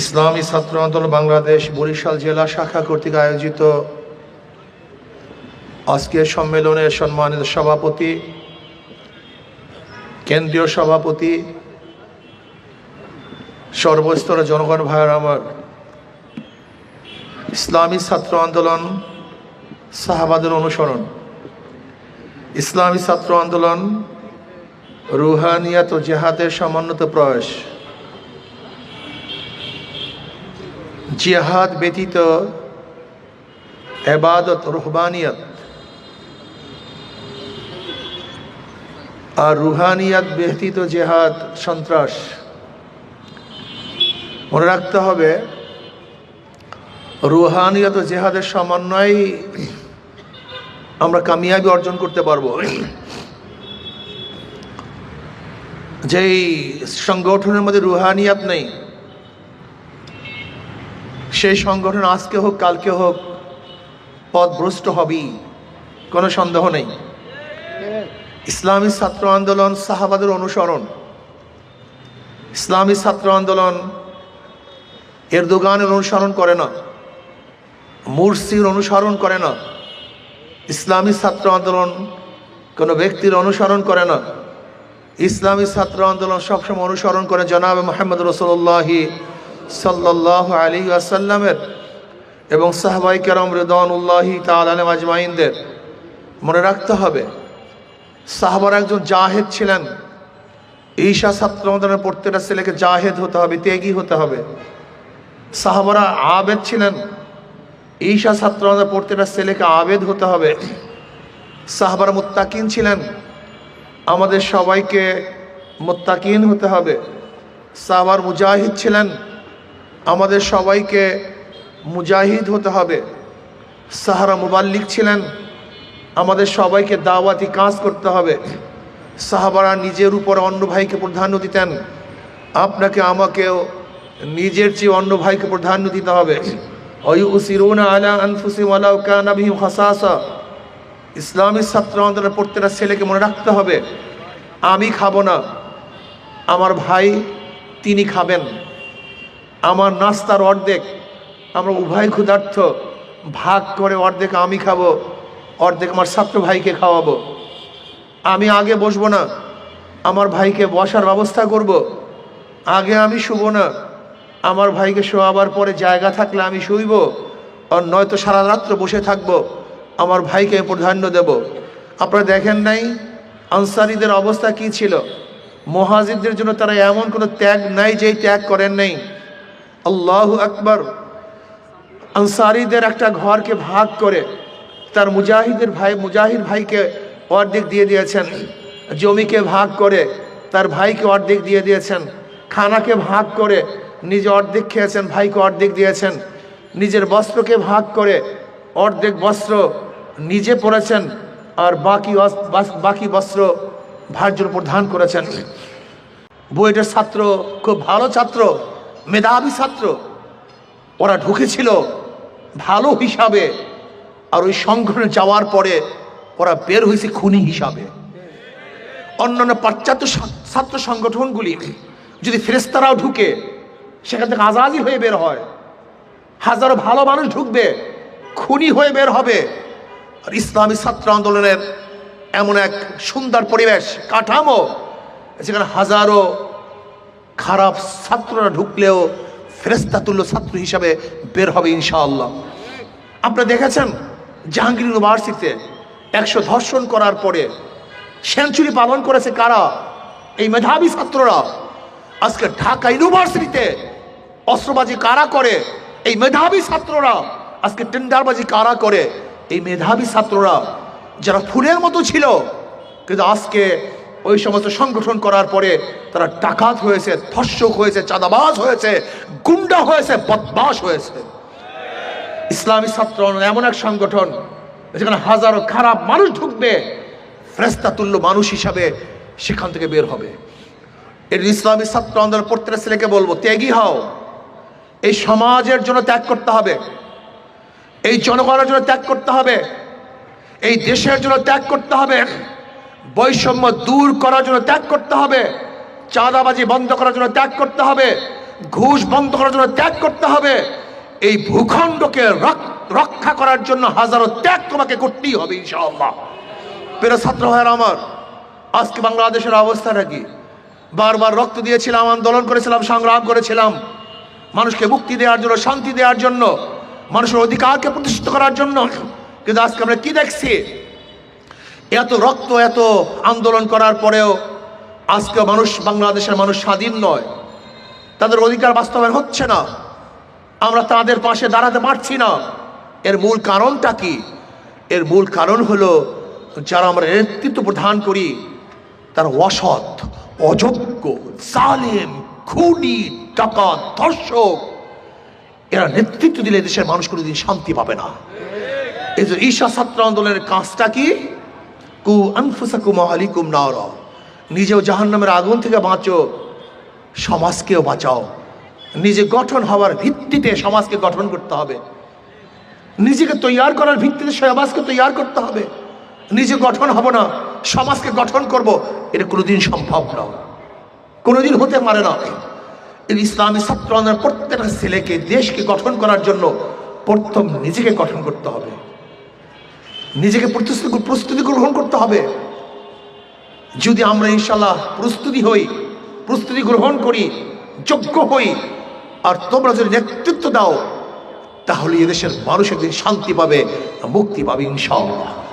ইসলামী ছাত্র আন্দোলন বাংলাদেশ বরিশাল জেলা শাখা কর্তৃক আয়োজিত আজকের সম্মেলনের সম্মানিত সভাপতি, কেন্দ্রীয় সভাপতি সর্বস্তর জনগণ ভাইয়ের আমার ইসলামী ছাত্র আন্দোলন সাহাবাদের অনুসরণ। ইসলামী ছাত্র আন্দোলন রুহানিয়াত ও জেহাদের সমন্বিত প্রয়াস। জিহাদ ব্যতীত এবাদত, রুহবানিয়ত আর রুহানিয়াত ব্যতীত জেহাদ, সন্ত্রাস। মনে রাখতে হবে, রুহানিয়াত ও জেহাদের সমন্বয় আমরা কামিয়াবি অর্জন করতে পারব। যেই সংগঠনের মধ্যে রুহানিয়াত নেই সেই সংগঠন আজকে হোক, কালকে হোক, পথভ্রষ্ট হবেই। কোনো সন্দেহ নেই। ইসলামী ছাত্র আন্দোলন সাহাবাদের অনুসরণ। ইসলামী ছাত্র আন্দোলন এর দোকানের অনুসরণ করে না। মুরসির অনুসরণ করে না। ইসলামী ছাত্র আন্দোলন কোনো ব্যক্তির অনুসরণ করে না। ইসলামী ছাত্র আন্দোলন সবসময় অনুসরণ করে জনাব মোহাম্মদ রসুল্লাহি সাল্লাহ আলী আসাল্লামের এবং সাহবাই কেরম রেদানুল্লাহি তালাম আজমাইনদের মনে রাখতে হবে, সাহাবার একজন জাহেদ ছিলেন। ঈশা ছাত্র আন্দোলনের প্রত্যেকটা ছেলেকে জাহেদ হতে হবে, ত্যাগী হতে হবে। সাহাবারা আবেদ ছিলেন, ঈশা ছাত্র আন্দোলনের প্রত্যেকটা ছেলেকে আবেদ হতে হবে। সাহাবারা মুত্তাকিন ছিলেন, আমাদের সবাইকে মোত্তাকিন হতে হবে। সাহাবার মুজাহিদ ছিলেন আমাদের সবাইকে মুজাহিদ হতে হবে। সাহারা মুবাল্লিক ছিলেন। আমাদের সবাইকে দাওয়াতি কাজ করতে হবে। সাহাবারা নিজের উপর অন্য ভাইকে প্রাধান্য দিতেন। আপনাকে, আমাকেও নিজের চেয়ে অন্য ভাইকে প্রাধান্য দিতে হবে। ইসলামী ছাত্র আন্দোলনের প্রত্যেকটা ছেলেকে মনে রাখতে হবে। আমি খাব না। আমার ভাই, তিনি খাবেন। আমার নাস্তার অর্ধেক আমরা উভয় ক্ষুধার্থ, ভাগ করে অর্ধেক আমি খাব, অর্ধেক আমার ছাত্র ভাইকে খাওয়াবো। আমি আগে বসবো না, আমার ভাইকে বসার ব্যবস্থা করব। আগে আমি শুব না, আমার ভাইকে শোয়াবার পরে জায়গা থাকলে আমি শুইব, আর নয়তো সারা রাত্র বসে থাকব, আমার ভাইকে প্রাধান্য দেব। আপনারা দেখেন নাই আনসারিদের অবস্থা কি ছিল? মহাজিদদের জন্য তারা এমন কোনো ত্যাগ নাই যেই ত্যাগ করেন নাই। আল্লাহ আকবর। আনসারিদের একটা ঘরকে ভাগ করে তার মুজাহিদের ভাই মুজাহিদ ভাইকে অর্ধেক দিয়ে দিয়েছেন। জমিকে ভাগ করে তার ভাইকে অর্ধেক দিয়ে দিয়েছেন। খানাকে ভাগ করে নিজে অর্ধেক খেয়েছেন, ভাইকে অর্ধেক দিয়েছেন। নিজের বস্ত্রকে ভাগ করে অর্ধেক বস্ত্র নিজে পরেছেন আর বাকি বাকি বস্ত্র ভাইয়ের উপর ধান করেছেন। বইটার ছাত্র খুব ভালো ছাত্র। মেধাবী ছাত্র। ওরা ঢুকেছিল ভালো হিসাবে আর ওই সংগঠনে যাওয়ার পরে ওরা বের হয়েছে খুনি হিসাবে। অন্যান্য পাশ্চাত্য ছাত্র সংগঠনগুলি যদি ফেরেস্তারাও ঢুকে, সেখান থেকে আজাদি হয়ে বের হয়। হাজারো ভালো মানুষ ঢুকবে, খুনি হয়ে বের হবে। আর ইসলামী ছাত্র আন্দোলনের এমন এক সুন্দর পরিবেশ, কাঠামো, যেখানে হাজারো খারাপ ছাত্ররা ঢুকলেও ফেরেস্তাতুল্য ছাত্র হিসাবে বের হবে ইনশাআল্লাহ। আপনারা দেখেছেন জাহাঙ্গীর ইউনিভার্সিটিতে একশো ধর্ষণ করার পরে সেঞ্চুরি পালন করেছে কারা? এই মেধাবী ছাত্ররা। আজকে ঢাকা ইউনিভার্সিটিতে অস্ত্রবাজি কারা করে? এই মেধাবী ছাত্ররা। আজকে টেন্ডারবাজি কারা করে? এই মেধাবী ছাত্ররা যারা ফুলের মতো ছিল, কিন্তু আজকে ওই সমস্ত সংগঠন করার পরে তারা ডাকাত হয়েছে, ধর্ষক হয়েছে, চাঁদাবাজ হয়েছে, গুন্ডা হয়েছে বদমাস হয়েছে। ইসলামী ছাত্র এমন এক সংগঠন, যেখানে হাজারো খারাপ মানুষ ঢুকবে ফ্রেস্তা তুল্য মানুষ হিসাবে সেখান থেকে বের হবে। এর ইসলামী ছাত্র আন্দোলন প্রত্যেকটা ছেলেকে বলব, ত্যাগী হও। এই সমাজের জন্য ত্যাগ করতে হবে। এই জনগণের জন্য ত্যাগ করতে হবে। এই দেশের জন্য ত্যাগ করতে হবে। বৈষম্য দূর করার জন্য ত্যাগ করতে হবে। চাঁদাবাজি বন্ধ করার জন্য ত্যাগ করতে হবে। ঘুষ বন্ধ করার জন্য ত্যাগ করতে হবে। এই ভূখণ্ডকে রক্ষা করার জন্য হাজারো ত্যাগ তোমাকে করতেই হবে, ইনশাআল্লাহ। প্রিয় ছাত্র ভাইয়ের আমার, আজকে বাংলাদেশের অবস্থাটা কি? বারবার রক্ত দিয়েছিলাম, আন্দোলন করেছিলাম, সংগ্রাম করেছিলাম। মানুষকে মুক্তি দেওয়ার জন্য, শান্তি দেওয়ার জন্য, মানুষের অধিকারকে প্রতিষ্ঠিত করার জন্য। কিন্তু আজকে আমরা কি দেখছি? এত রক্ত, এত আন্দোলন করার পরেও আজকে মানুষ বাংলাদেশের মানুষ স্বাধীন নয়। তাদের অধিকার বাস্তবায়ন হচ্ছে না। আমরা তাদের পাশে দাঁড়াতে পারছি না। এর মূল কারণটা কি? এর মূল কারণ হলো যারা আমরা নেতৃত্ব প্রদান করি, তারা অসৎ, অযোগ্য সালেম খুনি টাকা ধর্ষক। এরা নেতৃত্ব দিলে দেশের মানুষ কোনোদিন শান্তি পাবে না। এই যে ঈশা ছাত্র আন্দোলনের কাজটা কি? কু আনফুসাকুম আলিকুম নার। নিজেও জাহান্নামের আগুন থেকে বাঁচো, সমাজকেও বাঁচাও। নিজে গঠন হওয়ার ভিত্তিতে সমাজকে গঠন করতে হবে। নিজেকে তৈয়ার করার ভিত্তিতে সমাজকে তৈয়ার করতে হবে। নিজে গঠন হব না, সমাজকে গঠন করব, এটা কোনোদিন সম্ভব না। কোনোদিন হতে পারে না। ইসলামী ছাত্র প্রত্যেকটা ছেলেকে দেশকে গঠন করার জন্য প্রথম নিজেকে গঠন করতে হবে। নিজেকে প্রস্তুতি প্রস্তুতি গ্রহণ করতে হবে। যদি আমরা ইনশাল্লাহ প্রস্তুতি হই, প্রস্তুতি গ্রহণ করি, যোগ্য হই, আর তোমরা যদি নেতৃত্ব দাও, তাহলে এদেশের মানুষ একদিন শান্তি পাবে, মুক্তি পাবে ইনশাআল্লাহ।